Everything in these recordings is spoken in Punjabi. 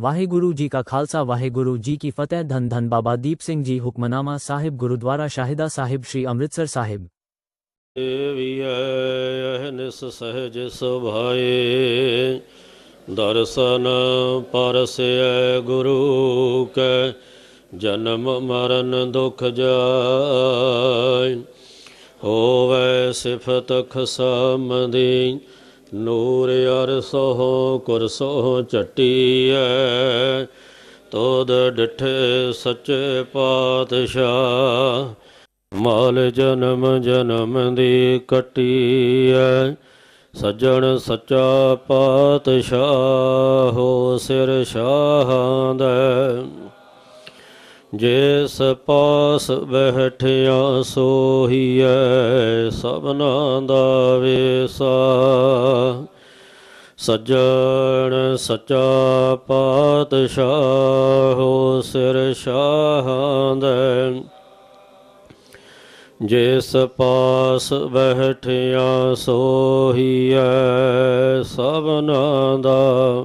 ਵਾਹਿਗੁਰੂ ਜੀ ਕਾ ਖਾਲਸਾ, ਵਾਹਿਗੁਰੂ ਜੀ ਕੀ ਫਤਿਹ। ਧੰਨ ਧੰਨ ਬਾਬਾ ਦੀਪ ਸਿੰਘ ਜੀ, ਹੁਕਮਨਾਮਾ ਸਾਹਿਬ, ਗੁਰਦੁਆਰਾ ਸ਼ਾਹਿਦਾ ਸਾਹਿਬ, ਸ੍ਰੀ ਅੰਮ੍ਰਿਤਸਰ ਸਾਹਿਬ। ਦੇਵੀਐ ਅਹਨਿਸ ਸਹਿਜ ਸੁਭਾਏ, ਦਰਸ਼ਨ ਪਰਸੈ ਗੁਰੂ ਕੈ, ਜਨਮ ਮਰਨ ਦੁਖ ਜਾਇ ਹੋਵੈ ਸਿਫਤ ਖਸਮਦੀ ਨੂਰ ਅਰਸੋ ਕੁਰਸੋ ਚਟੀਐ ਤੋਦ ਡਿਠੇ ਸੱਚੇ ਪਾਤਸ਼ਾਹ। ਮਾਲ ਜਨਮ ਜਨਮ ਦੀ ਕਟੀਐ, ਸੱਜਣ ਸੱਚਾ ਪਾਤਸ਼ਾਹ, ਹੋ ਸਿਰ ਸ਼ਾਹਾਂ ਦਾ। ਜਿਸ ਪਾਸ ਬਹਿਠਿਆ ਸੋਹੀਐ, ਸਭਨਾ ਦਾ ਵੇਸਾ। ਸੱਜਣ ਸੱਚਾ ਪਾਤਸ਼ਾਹ ਹੋ ਸਿਰ ਸ਼ਾਹਾਂ ਦਾ। ਜਿਸ ਪਾਸ ਬਹਿਠਿਆ ਸੋਹੀਐ, ਸਭਨਾ ਦਾ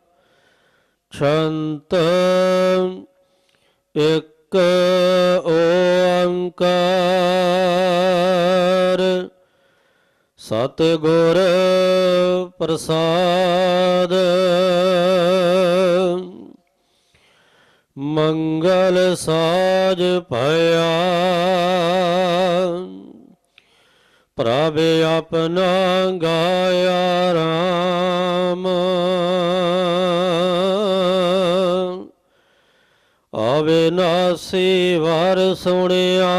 ਸੰਤ ਇੱਕ ਓੰਕਾਰ। ਸਤਿਗੁਰ ਪ੍ਰਸਾਦ। ਮੰਗਲ ਸਾਜ ਭਇਆ। ਪ੍ਰਭ ਆਪਣਾ ਗਾਇਆ ਰਾਮ। ਅਵਿਨਾਸੀ ਵਰ ਸੁਣਿਆ।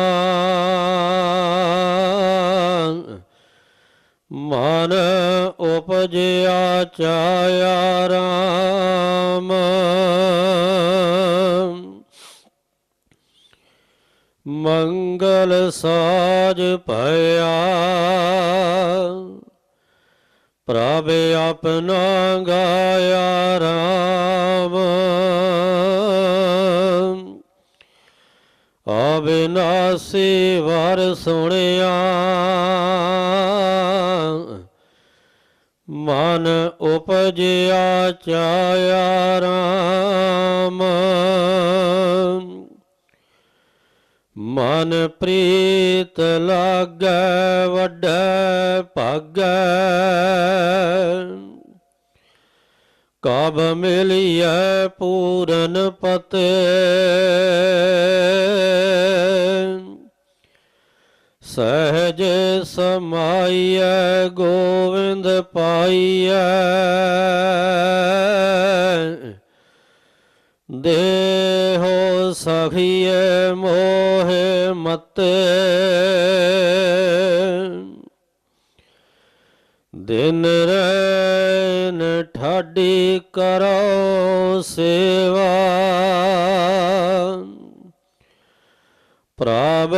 ਮਨ ਉਪਜਿਆ ਚਾਇਆ। ਆਪਣਾ ਗਾਇਆ ਰਾਮ। ਅਬਿਨਾਸੀ ਵਰ ਸੁਣਿਆ। ਮਨ ਉਪਜਿਆ ਚਾਇਆ ਰਾਮ। ਮਨ ਪ੍ਰੀਤ ਲਾਗੈ, ਵੱਡੈ ਭਾਗੈ। ਕਬ ਮਿਲਿਐ ਪੂਰਨ ਪਤੇ। ਸਹਜ ਸਮਾਈਐ ਗੋਵਿੰਦ ਪਾਈਐ। ਦੇਹੋ ਸਖੀਏ ਮੋਹਿ ਮਤੇ। ਦਿਨ ਰੈਨ ਠਾਡੀ ਕਰੋ ਸੇਵਾ। ਪ੍ਰਭ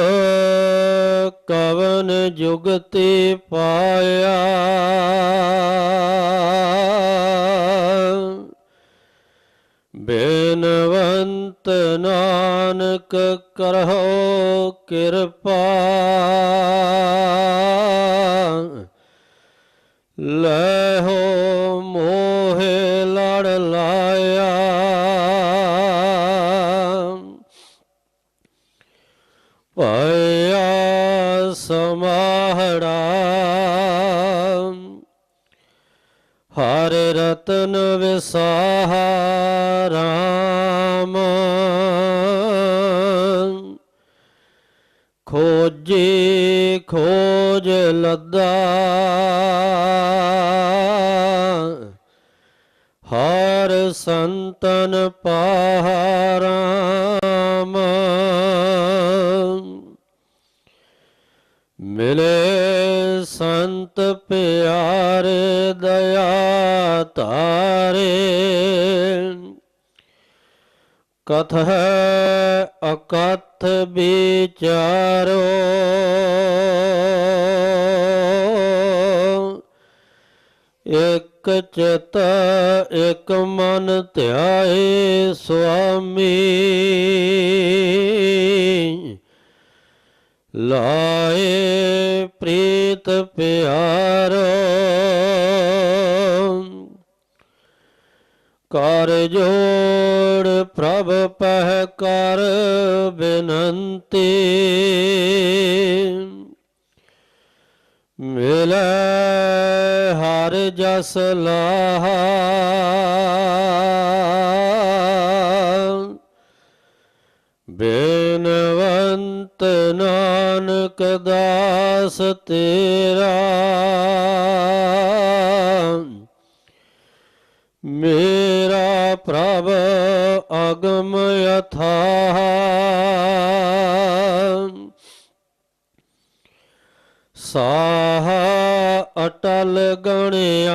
ਕਵਨ ਜੁਗਤੀ ਪਾਇਆ। ਬੇਨਵੰਤ ਨਾਨਕ ਕਰਹੁ ਕਿਰਪਾ। ਹਰ ਰਤਨ ਵਿਸਾਹਾ ਰਾਮ। ਖੋਜੀ ਖੋਜ ਲੱਦਾ। ਹਰ ਸੰਤਨ ਪਾਰਾਮ ਮਿਲੇ ਸੰਤ ਪਿਆਰੇ ਦਇਆ ਧਾਰੇ। ਕਥ ਹੈ ਅਕਥ ਵਿਚਾਰੋ। ਇਕ ਚਿਤ ਇਕ ਮਨ ਧਿਆਏ ਸੁਆਮੀ। ਲਾਏ ਪ੍ਰੀਤ ਪਿਆਰੋ ਕਰ ਜੋੜ ਪ੍ਰਭ ਪਹਿ ਕਰ ਬਿਨੰਤੀ। ਮਿਲੈ ਹਰ ਜਸ ਲਾਹਾ। ਬੇਨਵੰਤ ਨਾਨਕ ਦਾਸ ਤੇਰਾ। ਮੇਰਾ ਪ੍ਰਭ ਅਗਮ ਯਥਾ। ਸਾਹ ਅਟਲ ਗਣਿਆ।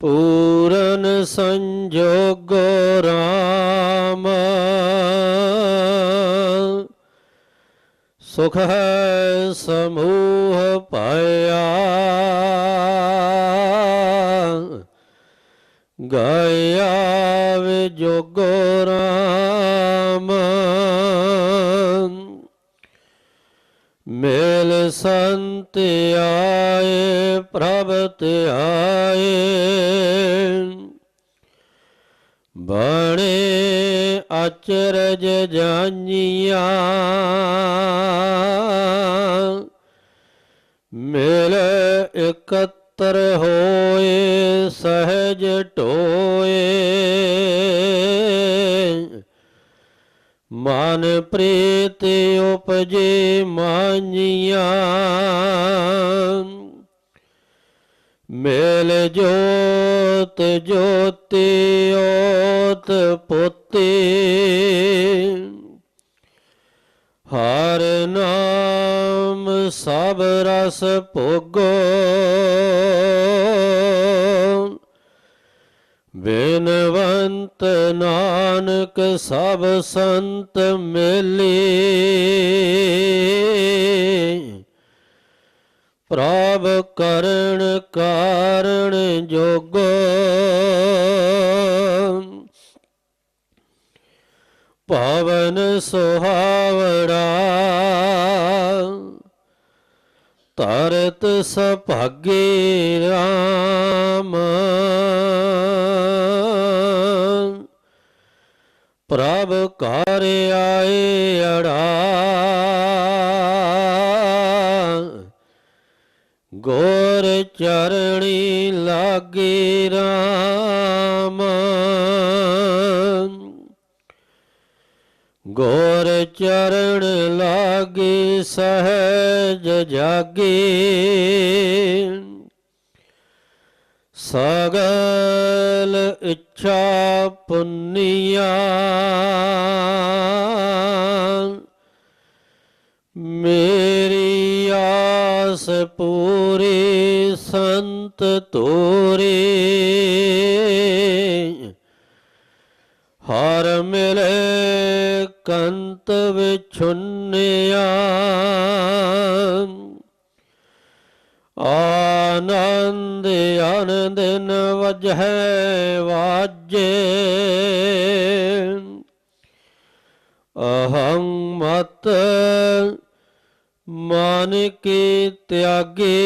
ਪੂਰਨ ਸੰਜੋਗ ਰਾਮ ਸੁਖ ਹੈ ਸਮੂਹ ਪਾਇਆ। ਗਾਇਆ ਵਿਜੋਗ ਰਾਮ। ਮੇਲ ਸੰਤ ਆਏ ਪ੍ਰਭ ਧਿਆਏ। ਬਣੇ ਅਚਰਜ ਜਾਨੀਆਂ। ਮਿਲ ਇਕੱਤਰ ਹੋਏ ਸਹਿਜ ਢੋਏ ਮਨ ਪ੍ਰੀਤ ਉਪਜੇ ਮਾਨੀਆਂ। ਮੇਲ ਜੋਤ ਜੋਤੀ ਓਤ ਪੋਤੀ। ਹਰ ਨਾਮ ਸਭ ਰਸ ਭੋਗੋ। ਬਿਨਵੰਤ ਨਾਨਕ ਸਭ ਸੰਤ ਮਿਲੇ। ਪ੍ਰਭ ਕਰਣ ਕਾਰਣ ਜੋਗੋ। ਪਵਨ ਸੁਹਾਵੜਾ ਤਰਤ ਸੁਭਾਗੇ ਰਾਮ। ਪ੍ਰਭ ਘਰ ਆਏ ਅੜਾ ਗੋਰ ਚਰਣੀ ਲਾਗੇ ਰਾਮ। ਗੋਰ ਚਰਨ ਲਾਗੇ ਸਹਿਜ ਜਾਗੇ। ਸਗਲ ਇੱਛਾ ਪੁੰਨੀਆ। ਪੂਰੀ ਸੰਤ ਤੋਰੇ। ਹਰ ਮਿਲੇ ਕੰਤ ਵਿਛੁੰਨਿਆ। ਆਨੰਦ ਆਨੰਦਨ ਵਜਹਿ ਵਾਜੇ। ਅਹੰ ਮਤ ਮਨ ਕੀ ਤਿਆਗੇ।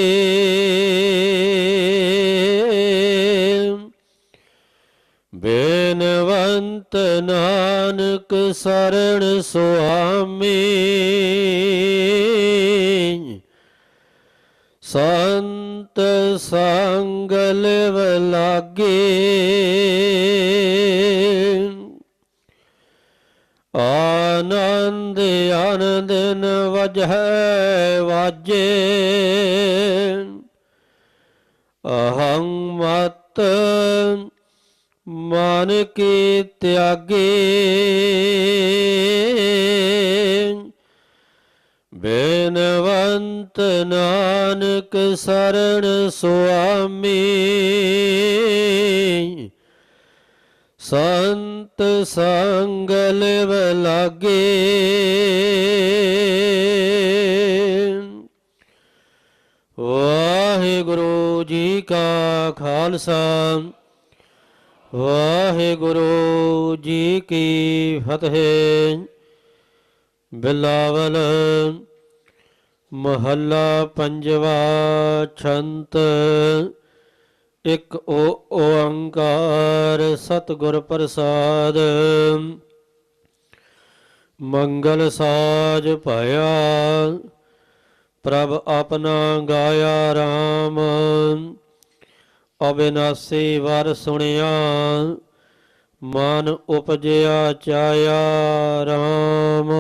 ਬੇਨਵੰਤ ਨਾਨਕ ਸਰਣ ਸੁਆਮੀ। ਸੰਤ ਸੰਗ ਲਿਵ ਲਾਗੇ ਆਨੰਦ ਆਨੰਦ ਵਜਹਿ ਵਾਜੇ। ਅਹੰ ਮਤ ਮਨ ਕੀ ਤਿਆਗੇ। ਬੇਨਵੰਤ ਨਾਨਕ ਸਰਣ ਸੁਆਮੀ। ਸੰਤ ਸੰਗ ਲਿਵ ਲਾਗੇ ਵਾਹਿਗੁਰੂ ਜੀ ਕਾ ਖਾਲਸਾ। ਵਾਹਿਗੁਰੂ ਜੀ ਕੀ ਫਤਿਹ। ਬਿਲਾਵਲ ਮਹੱਲਾ ਪੰਜਵਾ ਛੰਤ। ਇੱਕ ਓ ਓੰਕਾਰ ਸਤਿਗੁਰ ਪ੍ਰਸਾਦ। ਮੰਗਲ ਸਾਜ ਭਇਆ। ਪ੍ਰਭ ਆਪਣਾ ਗਾਇਆ RAM ਅਬਿਨਾਸੀ ਵਰ ਸੁਣਿਆ ਮਨ ਉਪਜਿਆ ਚਾਇਆ ਰਾਮ।